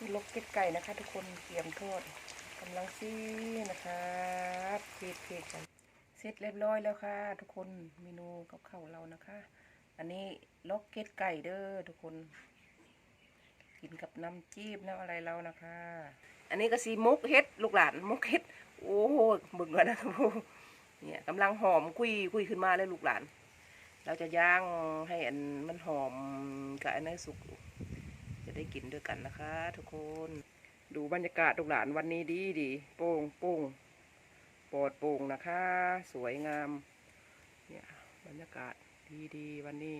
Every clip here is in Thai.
นี่ลกเก็ดไก่นะคะ ทุกคนเตรียมโทษกำลังซีนะครับเพดเพดกันเสร็จเรียบร้อยแล้วค่ะ ทุกคนเมนูกับข้าวเรานะคะ อันนี้ลกเก็ดไก่เด้อทุกคน กินกับน้ำจิ้มน้ำอะไรเรานะคะ อันนี้ก็สีมุกเฮ็ดลูกหลานมุกเฮ็ดโอ้โหบึงก่อนนะครับเนี่ยกำลังหอมคุยคุยขึ้นมาเลยลูกหลาน เราจะย่างให้อันมันหอมกับอันนั้นสุก ได้กินด้วยกันนะคะ ทุกคน ดูบรรยากาศลูกหลานวันนี้ดีดีโป่งโป่งปลอดโป่งนะคะ สวยงาม เนี่ยบรรยากาศดีดีวันนี้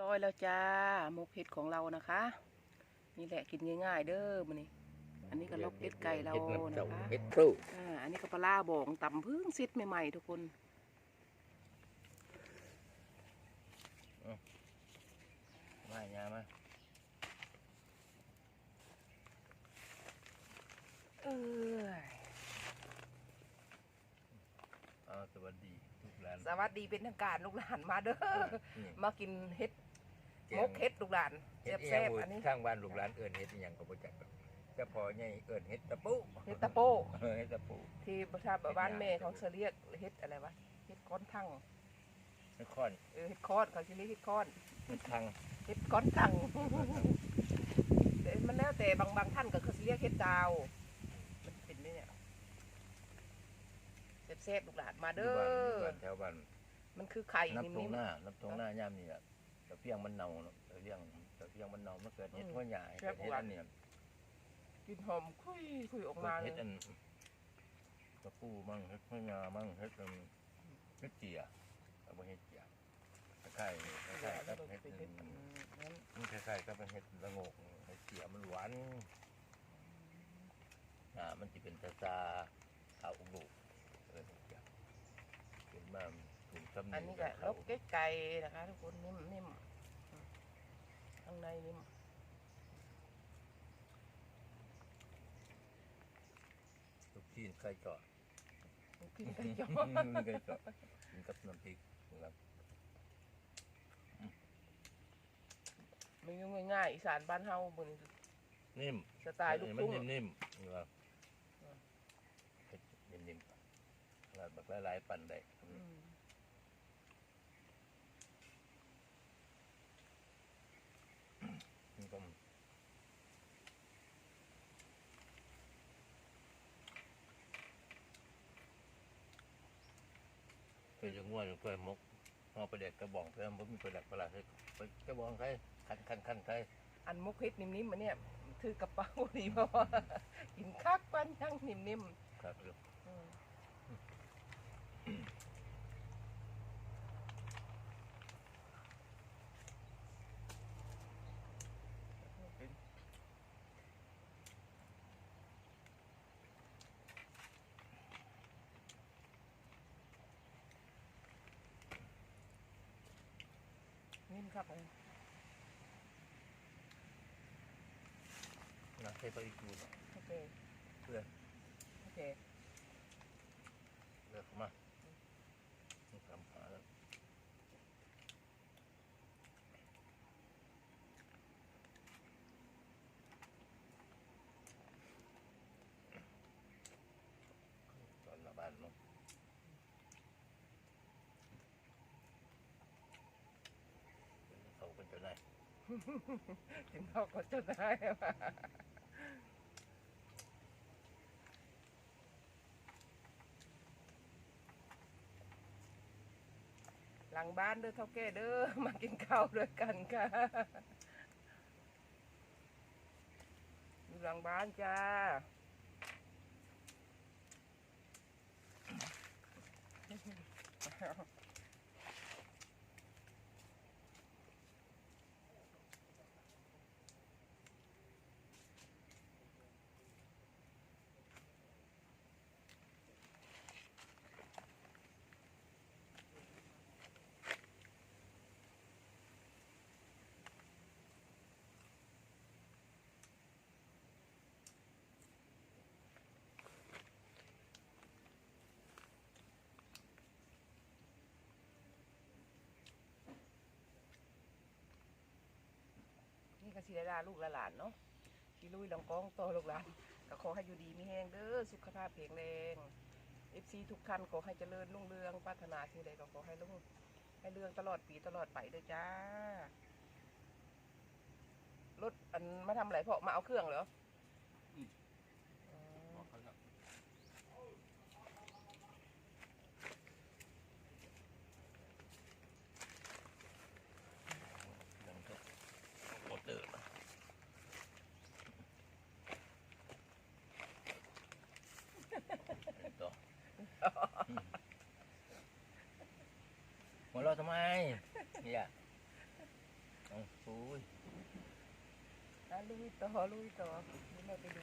ร้อยแล้วจ้ามกเห็ดของเรานะคะ นี่แหละกินง่ายๆเด้อมันนี่อันนี้ก็ลกเห็ดไก่เรานะคะเฮ็ดครูอ่าอันนี้ก็ปลาร้าบองตำพึ่งซิดใหม่ๆทุกคน มาหยามา เออ เอา สวัสดีทุกร้านสวัสดีเป็นทางการลูกหลานมาเด้อนี่มากินเห็ดแกมงกเห็ดลูกหลานเฮ็ดอีหแซ่ยังบหมู่ๆอันนี้ทางบ้านลูกหลานเอิ้นเฮ็ดอีหยังก็บ่จักดอกเจ้าพ่อใหญ่เอิ้นเฮ็ดตะปูเห็ดตะโป้เออเฮ็ดตะปูที่ประชาบ้านแม่เขาเสเรียกเห็ดอะไรวะเห็ดก้อนทั้งนครเออเห็ดคอนเขาชื่อเรียกเห็ดคอนเฮ็ดทางเห็ดก้อนทั้งแต่มันแล้วแต่บางบางท่านก็เขาสิเรียกเห็ดดาว มันเป็นเนี่ย แซ่บๆลูกหลานมาอยู่เด้อบ้านบ้านแถวบ้านมันคือไข่น้ำตรนิ่งมหน้าน้ำตรงหน้ายามนี่ล่ะตะเพียงมันเน่าเนาะตะเพียงตะเพียงมันเน่ามันเกิดเฮ็ดหัวใหญ่เกิดเฮ็ดอันเนี้ยๆกลินหอมคุยคุยออกเกิมาดเลเฮ็ยดอันตะปูมั่งเฮ็ดหัวใหญ่มั่งเฮ็ดอันเฮ็ดเจียเอาบ่เฮ็ดเจียคล้ายๆคล้ายๆกับเฮ็ดเป็นอัเห็ดนอันนั้น มันคล้ายๆกับเป็นเห็ดละโงกเห็ดเสียมันหวานอ่ามันจะเป็นตาตาเอาอุบุเออจ้ะเป็น มาถุงซ้ำอันนี้ก็ลกเก็ดไก่นะคะ ทุกคนนิ่มนิ่มอืมข้างในนิ่มลูกชิ้นไก่เจาะกินไก่ยอไก่เจาะกินกับน้ำพริกนะครับเมนูง่ายๆอีสานบ้านเฮาบนนิ่มสไตล์ลูกมันทุ่งนิ่มๆนะครับเห็ดนิ่มๆขนาดแบบหลายๆปันได้อืมมันก็เคยจะง่วนเคยมกเอาไปเด็กกระบอกเพื่อนผมมีไปเด็กประหลาดเลยไปกระบอกใครคันคันคันใครอันมุกเฮ็ดนิ่มๆมันเนี่ยถือกระเป๋าดีเพราะว่ากินคักปันยังนิ่มครับๆอืม นิ่มครับเลยนะให้ไปอีกดูหน่อย ถึงเขาก็จะได้มาหลังบ้านเด้อเท่าแก่เด้อมากินข้าวด้วยกันค่ะอยู่หลังบ้านจ้า สิได้ลาลูกละหลานเนาะที่ลุยลองก้องต่อลูกหลานก็ขอให้อยู่ดีมีแห้งเด้อสุขภาพแข็งแรงเอฟซีทุกท่านขอให้เจริญรุ่งเรืองพัฒนาสิ่งใดก็ขอให้รุ่งให้เรื่องตลอดปีตลอดไปเด้อจ้ารถอันมาทำอะไรเพาะมาเอาเครื่องเหรออ๋ ลุยต่อลุยต่อนี่แม่ไปดูแล้วก่อน ดูอะไรตาจะมาหอนแดด